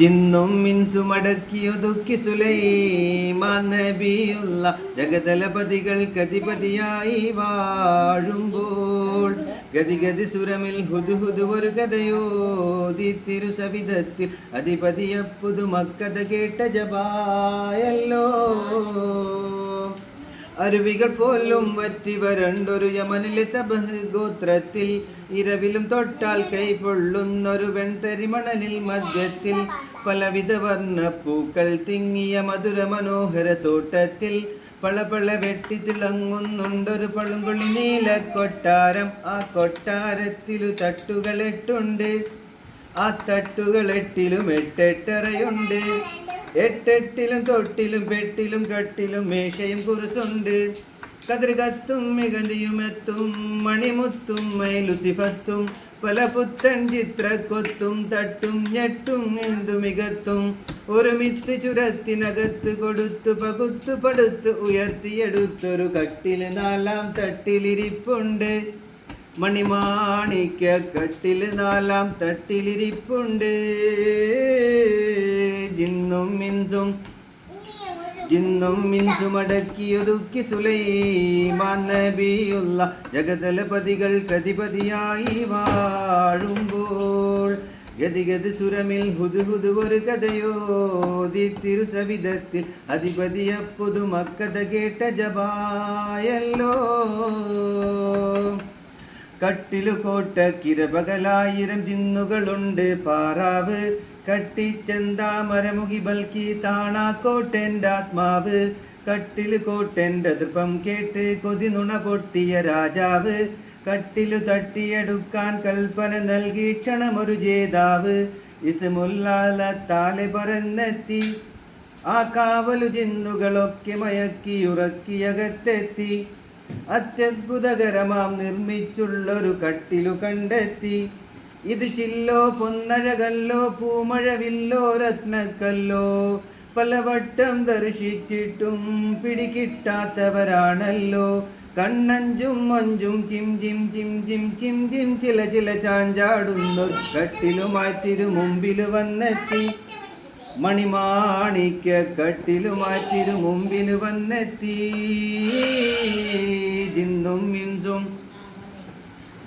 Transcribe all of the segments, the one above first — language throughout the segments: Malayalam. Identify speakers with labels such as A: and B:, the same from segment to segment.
A: ജിന്നും മിൻസുമടക്കിയൊതുക്കി സുലൈമാൻ നബിയുള്ള ജഗതലപതികൾ കതിപതിയായി വാഴുമ്പോൾ ഗതിഗതി സുരമിൽ ഹുദുഹുദു ഒരു കഥയോതി തിരുസവിധത്തിൽ അധിപതിയ പുതുമക്കഥ കേട്ട ജപായല്ലോ. അരുവികൾ പോലും വറ്റി വരണ്ടൊരു യമനിലെ സബഹ് ഗോത്രത്തിൽ ഇരവിലും തൊട്ടാൽ കൈപൊള്ളുന്നൊരു വെൺതരിമണലിൽ മധ്യത്തിൽ പലവിധ വർണ പൂക്കൾ തിങ്ങിയ മധുര മനോഹര തോട്ടത്തിൽ. പളപള വെട്ടി തിളങ്ങുന്നുണ്ടൊരു പളുങ്കുളി നീല കൊട്ടാരം. ആ കൊട്ടാരത്തിലു തട്ടുകൾ എട്ടുണ്ട്. ആ തട്ടുകൾ എട്ടിലും എട്ടെട്ടറയുണ്ട്. എട്ടെട്ടിലും തൊട്ടിലും പെട്ടിലും കെട്ടിലും മേശയും കുറുസുണ്ട് കതിർകത്തും മികതിയുമെത്തും മണിമുത്തും മൈലുസിഫത്തും പല പുത്തൻ ചിത്രക്കൊത്തും തട്ടും ഞെട്ടും എന്തു മികത്തും ഒരുമിത്ത് ചുരത്തിനകത്ത് കൊടുത്തു പകുത്തു പടുത്ത് ഉയർത്തിയെടുത്തൊരു കട്ടിൽ നാലാം തട്ടിലിരിപ്പുണ്ട് മണിമാണിക്ക കട്ടിൽ നാലാം തട്ടിലിരിപ്പുണ്ട് ജിന്നും മിൻസും ജിന്നും മിൻസും അടക്കിയൊതുക്കി സുലൈമാൻ നബിയുള്ള ജഗതലപതികൾ കതിപതിയായി വാഴുമ്പോൾ ഗതിഗതി സുരമിൽ ഹുദുഹുദു ഒരു കഥയോതി തിരുസവിധത്തിൽ അധിപതിയ പുതുമക്കഥ കേട്ട ജപായല്ലോ. കട്ടിലു കോട്ട കിരപകലായിരം ചിന്നുകളുണ്ട് പാറാവ് കട്ടിച്ചെന്താമരമുഖി ബൽക്കി സാണാക്കോട്ടെന്റെ ആത്മാവ് കട്ടിൽ കോട്ടെന്റെ ദൃപം കേട്ട് കൊതി നുണ പൊട്ടിയ രാജാവ്. കട്ടിലു തട്ടിയെടുക്കാൻ കൽപ്പന നൽകി ക്ഷണമൊരു ജേതാവ്. ഇസ്മുല്ലാലത്താലെ പറന്നെത്തി ആ കാവലു ജിന്നുകളൊക്കെ മയക്കിയുറക്കിയകത്തെത്തി അത്യത്ഭുതകരമാം നിർമ്മിച്ചുള്ളൊരു കട്ടിലു കണ്ടെത്തി. ഇത് ചില്ലോ പൊന്നഴകല്ലോ പൂമഴവില്ലോ രത്നക്കല്ലോ. പലവട്ടം ദർശിച്ചിട്ടും പിടികിട്ടാത്തവരാണല്ലോ. കണ്ണഞ്ചും മഞ്ചും ചിം ചിം ചിം ചിം ചിം ചിം ചില ചില ചാഞ്ചാടുന്നു. കട്ടിലുമായി തിരു മുമ്പിൽ വന്നെത്തി. മണിമാണിക്ക കട്ടിലു മാറ്റിരു മുമ്പിൽ വന്നെത്തി. ജിന്നും മിൻസും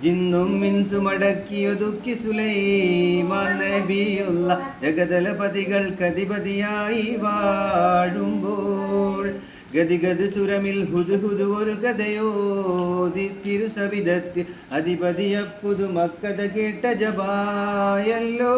A: ജിന്നും മിൻസും അടക്കിയൊതുക്കി സുലൈമാൻ നബിയുള്ള ജഗതലപതികൾ കതിപതിയായി വാഴുമ്പോൾ ഗതിഗത് സുരമിൽ ഹുദുഹുദു ഒരു കഥയോതി തിരുസവിധത്തിൽ അധിപതിയ പുതുമക്കഥ കേട്ട ജപായല്ലോ.